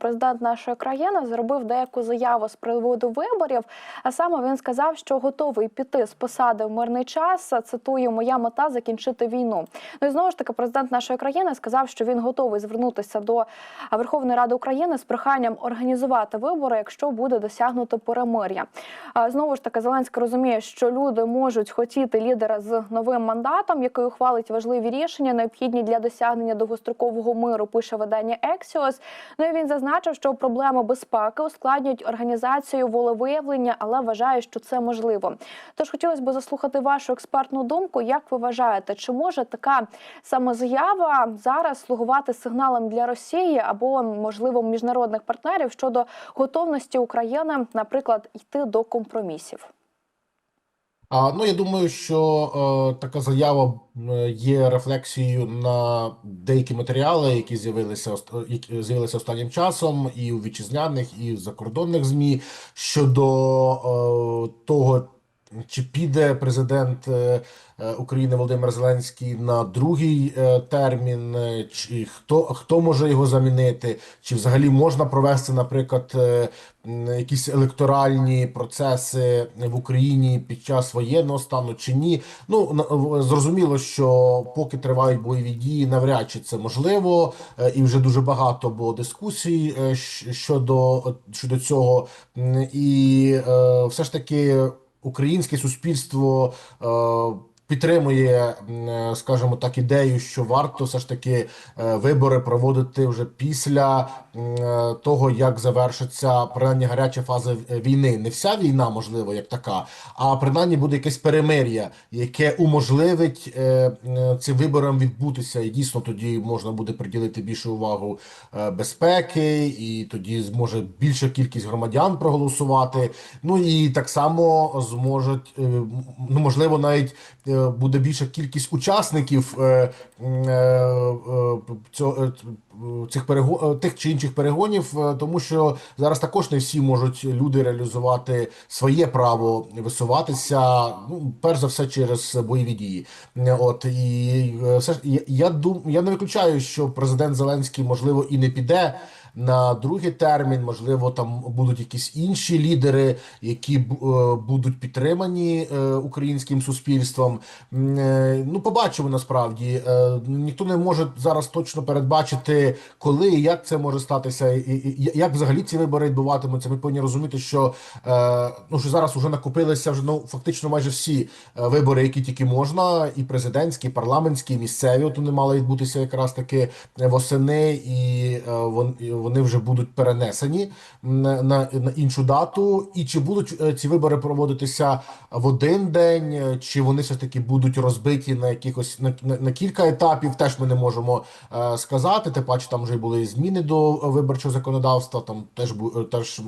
Президент нашої країни зробив деяку заяву з приводу виборів. А саме він сказав, що готовий піти з посади в мирний час. Цитую, моя мета закінчити війну. Ну і знову ж таки, президент нашої країни сказав, що він готовий звернутися до Верховної Ради України з проханням організувати вибори, якщо буде досягнуто перемир'я. Знову ж таки, Зеленський розуміє, що люди можуть хотіти лідера з новим мандатом, який ухвалить важливі рішення, необхідні для досягнення довгострокового миру. Пише видання Ексіос. Ну і він зазначив, що проблеми безпеки ускладнюють організацію волевиявлення, але вважає, що це можливо. Тож хотілося б заслухати вашу експертну думку. Як ви вважаєте, чи може така самозаява зараз слугувати сигналом для Росії або можливо міжнародних партнерів щодо готовності України, наприклад, йти до компромісів? А, ну, я думаю, що е, така заява є рефлексією на деякі матеріали, які з'явилися які з'явилися останнім часом, і у вітчизняних, і в закордонних ЗМІ щодо е, того, чи піде президент е, е, України Володимир Зеленський на другий е, термін, чи хто, хто може його замінити, чи взагалі можна провести, наприклад, якісь електоральні процеси в Україні під час воєнного стану чи ні. Ну зрозуміло, що поки тривають бойові дії, навряд чи це можливо, і вже дуже багато було дискусій щодо, щодо цього. І все ж таки українське суспільство. е, Підтримує, е, скажімо так, ідею, що варто все ж таки е, вибори проводити вже після того, як завершиться принаймні гаряча фаза е, війни. Не вся війна, можливо, як така, а принаймні буде якесь перемир'я, яке уможливить е, е, цим виборам відбутися, і дійсно тоді можна буде приділити більшу увагу е, безпеки, і тоді зможе більша кількість громадян проголосувати. Ну і так само зможуть, е, ну можливо, навіть е, буде більша кількість учасників е, е, е, цього, е, цих перего... е, тих чи інших перегонів, е, тому що зараз також не всі можуть люди реалізувати своє право висуватися. Ну, перш за все, через бойові дії. От і е, все ж я дум, я не виключаю, що президент Зеленський можливо і не піде. На другий термін, можливо, там будуть якісь інші лідери, які е, будуть підтримані е, українським суспільством. Е, Ну, побачимо насправді. Ніхто не може зараз точно передбачити, коли і як це може статися, і, як взагалі ці вибори відбуватимуться. Ми повинні розуміти, що ну що зараз вже накопилися вже ну фактично майже всі вибори, які тільки можна, і президентські, і парламентські, і місцеві. От вони мали відбутися якраз таки восени, і вон- і вони вже будуть перенесені на, на, іншу дату. І чи будуть е, ці вибори проводитися в один день, е, чи вони все ж таки будуть розбиті на якихось на, на, на кілька етапів, теж ми не можемо е, сказати. Тим паче там вже були зміни до виборчого законодавства. Там теж е, теж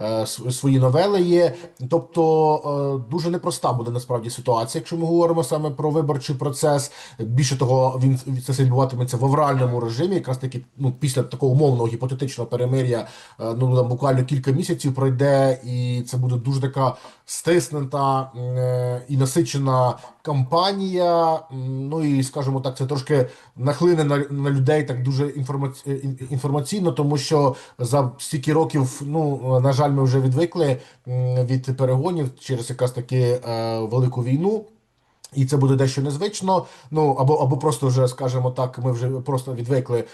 е, свої новели є. Тобто е, дуже непроста буде насправді ситуація, якщо ми говоримо саме про виборчий процес. Більше того, він це відбуватиметься в авральному режимі, якраз таки ну після такого умовного гіпотетичного перемир'я. е, Ну там буквально кілька місяців пройде, і це буде дуже така стиснута е, і насичена кампанія. Ну і скажімо так, це трошки нахлине на, на людей так дуже інформаці... інформаційно, тому що за стільки років, ну на жаль, ми вже відвикли від перегонів через якраз таки е, велику війну. І це буде дещо незвично. Ну або або просто вже скажімо так, ми вже просто відвикли.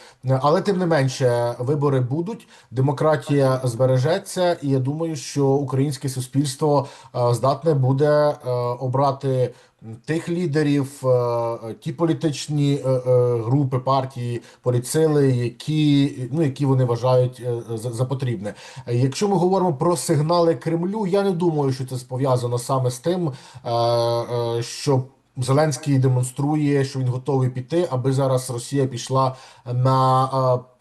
Але тим не менше, вибори будуть, демократія збережеться, і я думаю, що українське суспільство е, здатне буде е, обрати тих лідерів, е, ті політичні е, е, групи, партії, поліцели, які ну які вони вважають е, за, за потрібне. Е, Якщо ми говоримо про сигнали Кремлю, я не думаю, що це пов'язано саме з тим, е, е, що Зеленський демонструє, що він готовий піти, аби зараз Росія пішла на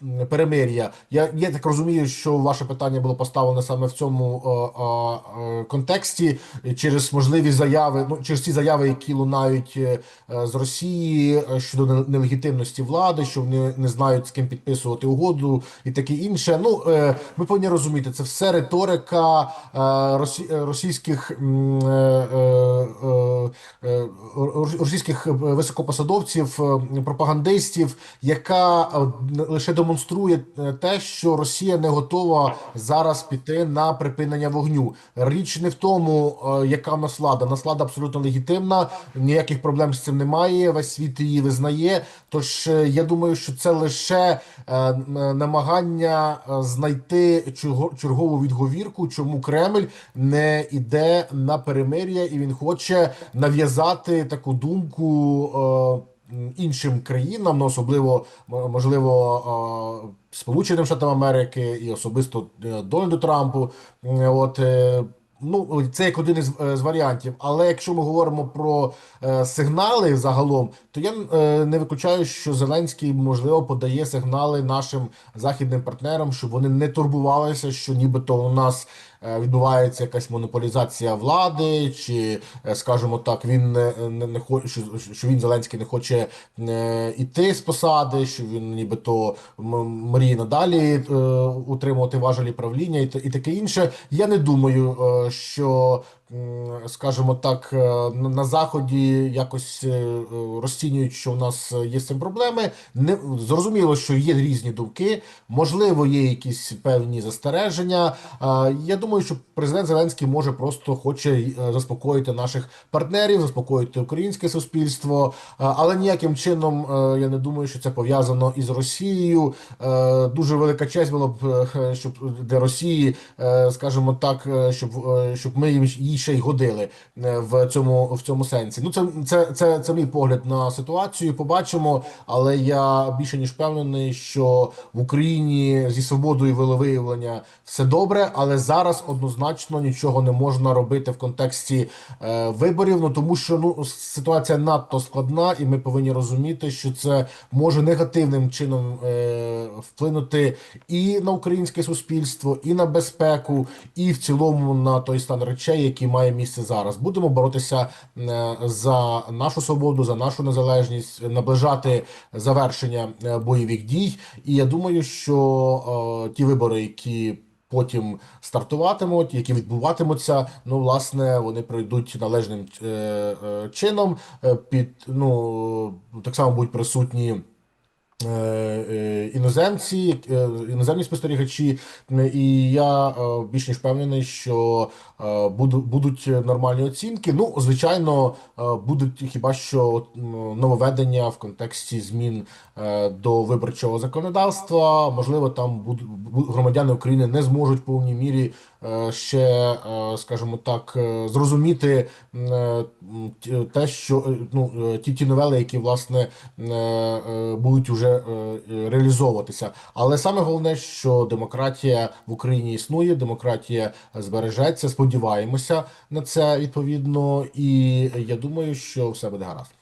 е, перемир'я. Я, я так розумію, що ваше питання було поставлене саме в цьому е, е, е, контексті через можливі заяви, ну через ті заяви, які лунають е, з Росії е, щодо нелегітимності влади, що вони не знають з ким підписувати угоду і таке інше. Ну е, ми повинні розуміти, це все риторика е, росі, е, російських е, е, е, російських е, високопосадовців, е, пропагандистів, яка е, лише демонструє те, що Росія не готова зараз піти на припинення вогню. Річ не в тому, яка в нас влада. В абсолютно легітимна, ніяких проблем з цим немає. Весь світ її визнає. Тож я думаю, що це лише намагання знайти чергову відговірку, чому Кремль не йде на перемир'я, і він хоче нав'язати таку думку. е, Іншим країнам, ну особливо можливо е, Сполученим Штатам Америки і особисто е, Дональду Трампу. От ну це як один із, з варіантів. Але якщо ми говоримо про е, сигнали загалом, то я е, не виключаю, що Зеленський можливо подає сигнали нашим західним партнерам, щоб вони не турбувалися, що нібито у нас відбувається якась монополізація влади, чи е, скажімо так, він не, не, не хоче, що, він Зеленський не хоче е, іти з посади, що він нібито мріє надалі е, утримувати важелі правління і, і таке інше. Я не думаю, е, що скажімо так, е, на, заході якось е, е, розцінюють, що у нас є з цим проблеми. Не зрозуміло, що є різні думки, можливо, є якісь певні застереження. Я думаю, що президент Зеленський може просто хоче заспокоїти наших партнерів, заспокоїти українське суспільство, але ніяким чином я не думаю, що це пов'язано із Росією. Дуже велика честь було б, щоб для Росії, скажімо так, щоб, щоб ми їм їй ще й годили е, в цьому в цьому сенсі. Ну це це, це, це мій погляд на ситуацію. Побачимо, але я більше ніж впевнений, що в Україні зі свободою волевиявлення все добре, але зараз однозначно нічого не можна робити в контексті е, виборів. Ну тому що ну ситуація надто складна, і ми повинні розуміти, що це може негативним чином е, вплинути і на українське суспільство, і на безпеку, і в цілому на той стан речей, який має місце зараз. Будемо боротися е, за нашу свободу, за нашу незалежність, наближати завершення е, бойових дій. І я думаю, що е, ті вибори, які потім стартуватимуть, які відбуватимуться, ну власне вони пройдуть належним е, е, чином. Під ну так само будуть присутні. Е, е, Іноземці, е, іноземні спостерігачі, і я більш ніж впевнений, що будуть нормальні оцінки. Ну, звичайно, будуть хіба що нововведення в контексті змін до виборчого законодавства. Можливо, там громадяни України не зможуть в повній мірі ще, е, скажімо так, е, зрозуміти е, те, що е, ну е, ті ті новели, які власне е, е, будуть уже е, е, реалізовуватися. Але саме головне, що демократія в Україні існує, демократія збережеться. Сподіваємося на це відповідно, і я думаю, що все буде гаразд.